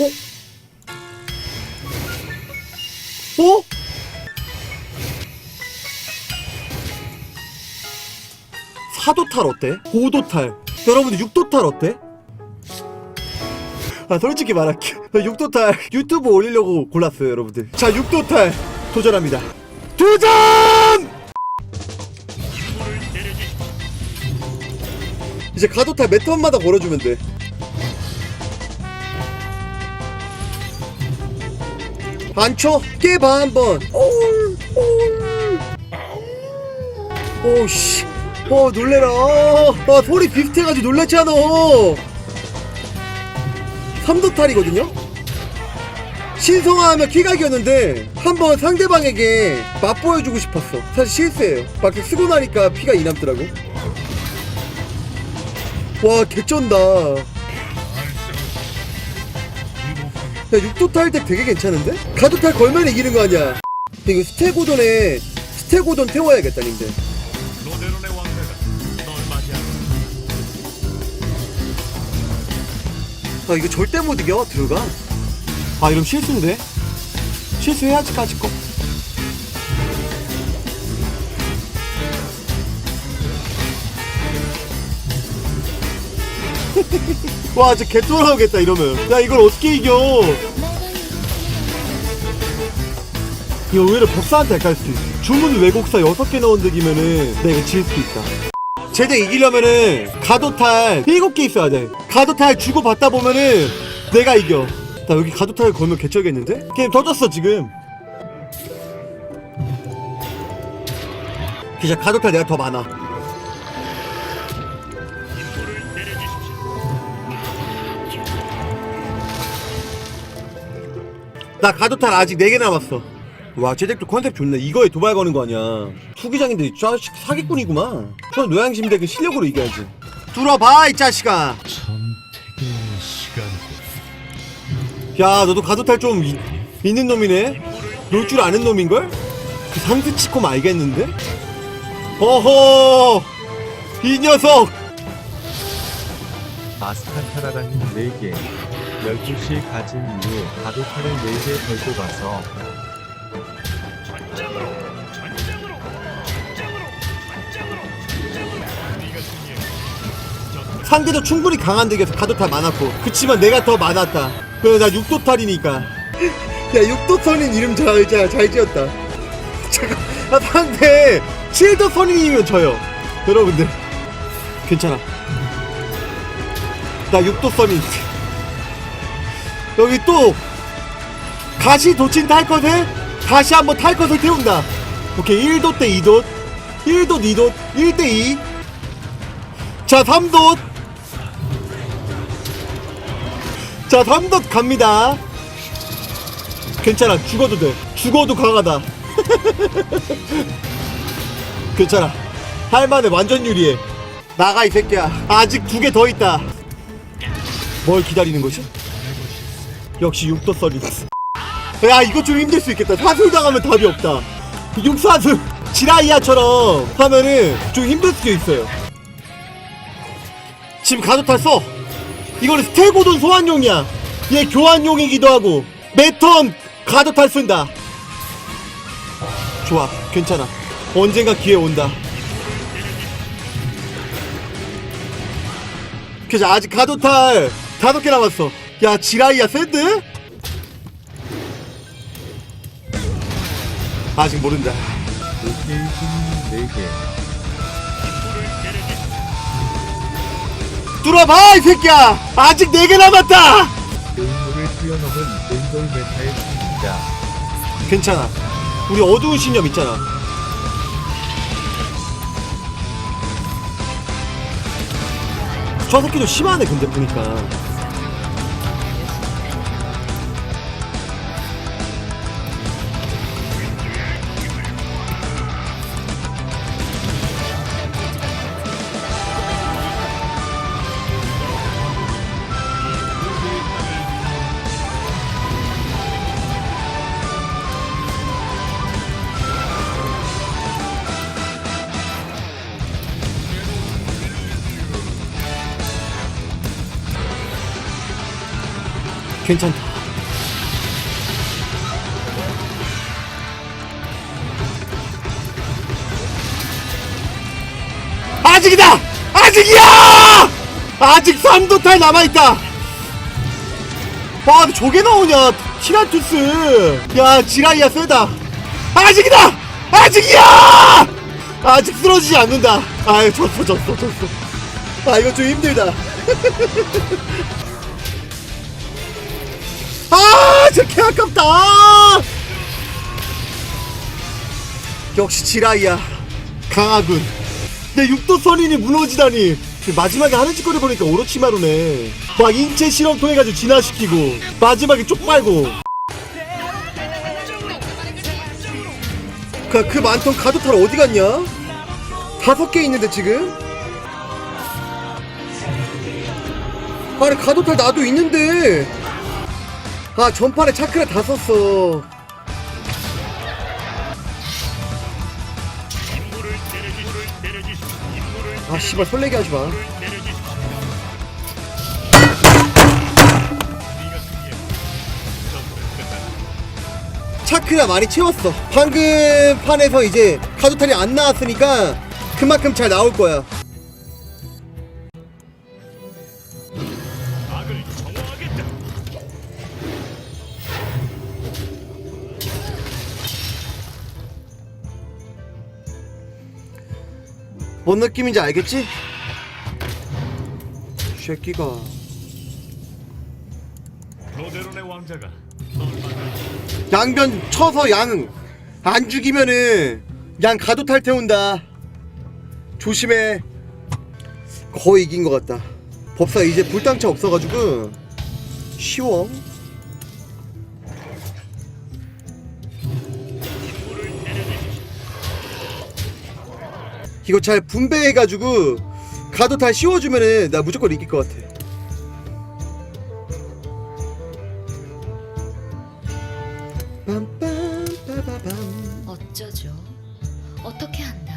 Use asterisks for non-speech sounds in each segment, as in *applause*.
어? 어? 사도탈 어때? 고도탈 여러분들 육도탈 어때? 아 솔직히 말할게 *laughs* 육도탈 유튜브 올리려고 골랐어요 여러분들 자 육도탈 도전합니다 도전! 이제 가도탈 몇 턴마다 걸어주면 돼. 안쳐? 깨봐 한번. 오씨. 어 놀래라. 아 소리 비슷해가지고 놀랬잖아 삼도탈이거든요? 신성화하면 키각이었는데 한번 상대방에게 맛보여주고 싶었어. 사실 실수예요. 밖에 쓰고 나니까 피가 이 남더라고 와 개쩐다. 야 육도탈 덱 되게 괜찮은데? 가도탈 걸면 이기는 거 아니야. 이거 스테고돈에 스테고돈 태워야겠다 님들. 아 이거 절대 못 이겨 들어가? 아 이러면 실수인데? 실수해야지 까짓 거 와, 진짜 개쫄 나오겠다, 이러면. 야, 이걸 어떻게 이겨? 이거 오히려 법사한테 헷갈릴 수도 있어. 주문 왜곡사 6개 넣은 덱이면은 내가 이거 질 수도 있다. 쟤네 이기려면은 가도탈 7개 있어야 돼. 가도탈 주고 받다 보면은 내가 이겨. 나 여기 가도탈 걸면 개쩔겠는데? 게임 터졌어, 지금. 진짜 가도탈 내가 더 많아. 나 가도탈 아직 4개 남았어. 와, 쟤덱도 컨셉 좋네. 이거에 도발 거는 거 아니야. 투기장인데 이 자식 사기꾼이구만. 저 노양심 덱은 실력으로 이겨야지. 뚫어봐, 이 자식아. 선택의 야, 너도 가도탈 좀 이- 있는 놈이네? 놀 줄 아는 놈인걸? 그 상스치콤 알겠는데? 어허! 이 녀석! 아스칸타라라님 4개 12시 가진 이후 가도타를 4개 걸고 가서 상대도 충분히 강한 덱에서 가도탈 많았고 그치만 내가 더 많았다. 그래 나 육도탈이니까. *laughs* 야 육도선인 이름 잘, 잘, 잘 지었다. *laughs* 잠깐 아, 상대! 7도 선인이면 져요. 여러분들. 괜찮아 나 육도 선인 여기 또 가시 도친 탈 것에 다시 한번 탈 것을 태운다 오케이 1도 때 2도 1도 2도 1대 2 자, 3돛. 자, 3돛 갑니다. 괜찮아. 죽어도 돼. 죽어도 강하다. *laughs* 괜찮아. 할만해. 완전 유리해. 나가, 이 새끼야. 아직 두 개 더 있다. 뭘 기다리는 거지? 역시 육도 썰이. 야, 이거 좀 힘들 수 있겠다. 사슬 당하면 답이 없다. 육사슬. 지라이아처럼 하면은 좀 힘들 수도 있어요. 지금 가도탈 써. 이거는 스테고돈 소환용이야. 얘 교환용이기도 하고 매턴 가도 탈 쓴다. 좋아, 괜찮아. 언젠가 기회 온다. 그래서 아직 가도 탈 다섯 개 남았어. 야, 지라이야 샌드? 아직 모른다. 오케이님 4개 뚫어봐, 이 새끼야! 아직 네 개 남았다! 의무를 뛰어넘은 왼돌 메타의 승리자 괜찮아. 우리 어두운 신념 있잖아. 저 새끼도 심하네, 근데 보니까. 괜찮다. 아직이다! 아직이야! 아직 3도탈 남아있다! 와, 저게 나오냐? 티라투스. 야, 지라이야, 세다. 아직이다! 아직이야! 아직 쓰러지지 않는다. 아유, 졌어, 졌어, 졌어. 아, 이거 좀 힘들다. *laughs* 아, 저개 아깝다. 역시 지라이야. 강하군. 내 육도 선인이 무너지다니. 그 마지막에 하는 짓거리 보니까 오로치마루네. 막 인체 실험 통해가지고 진화시키고 마지막에 쪽 빨고. 그, 그 많던 가도탈 어디 갔냐? 다섯 개 있는데 지금? 아니 가도탈 나도 있는데 아 전판에 차크라 다 썼어. 아 씨발 설레게 하지마. 차크라 많이 채웠어. 방금 판에서 이제 가도탈이 안 나왔으니까 그만큼 잘 나올 거야 뭔 느낌인지 알겠지? 이 새끼가. 로데론의 왕자가 양변 쳐서 양 안 죽이면은 양 가도탈 태운다. 조심해. 거의 이긴 것 같다. 법사 이제 불당차 없어가지고 쉬워 이거 잘 분배해가지고 가도탈 씌워주면은 나 무조건 이길 것 같아 빰빰빠바밤 어쩌죠? 어떻게 한다?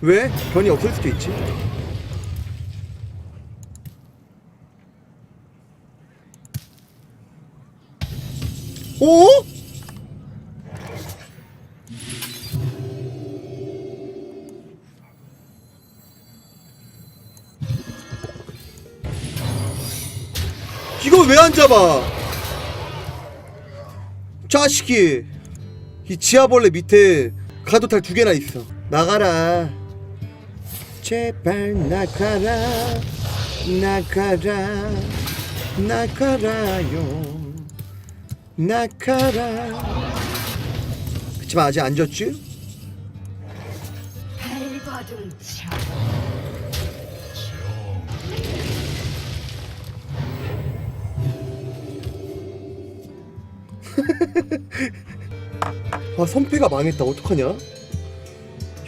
왜? 변이 없을 수도 있지. 오? 이걸 왜안 잡아? 자식이 이 지하벌레 밑에 가도탈 두 개나 있어. 나가라. 제발 나가라. 나가라. 나가라요 나가라 그치만 아직 안 졌지? *laughs* 아 선패가 망했다 어떡하냐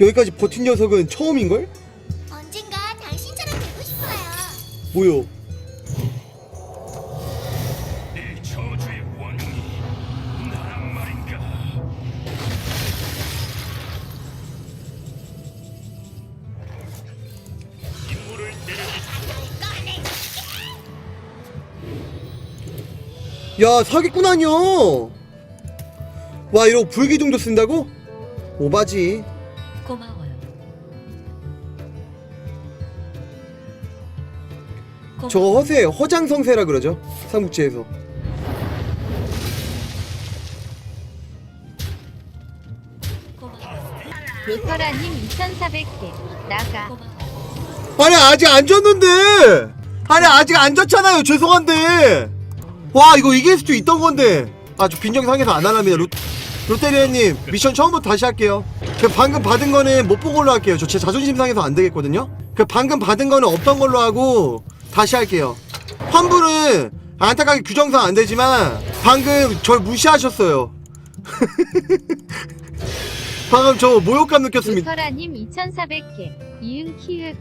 여기까지 버틴 녀석은 처음인걸? 언젠가 당신처럼 되고 싶어요. 뭐요 야 사기꾼 아니야 와 이러고 불기둥도 쓴다고? 오바지 고마워요. 고마- 저거 허세 허장성세라 그러죠 삼국지에서 고마워요. 로터라님 2400개 나가 고마워요. 아니 아직 안 졌는데 아니 아직 안 졌잖아요 죄송한데 와 이거 이길 수도 있던 건데. 아저 빈정 상해서 안 하랍니다. 롯, 롯데리아님 미션 처음부터 다시 할게요. 그 방금 받은 거는 못본 걸로 할게요. 저 제 자존심 상해서 안 되겠거든요. 그 방금 받은 거는 없던 걸로 하고 다시 할게요. 환불은 안타깝게 규정상 안 되지만 방금 절 무시하셨어요. *laughs* 방금 저 모욕감 느꼈습니다. 로터라님 2400개 이응 키읔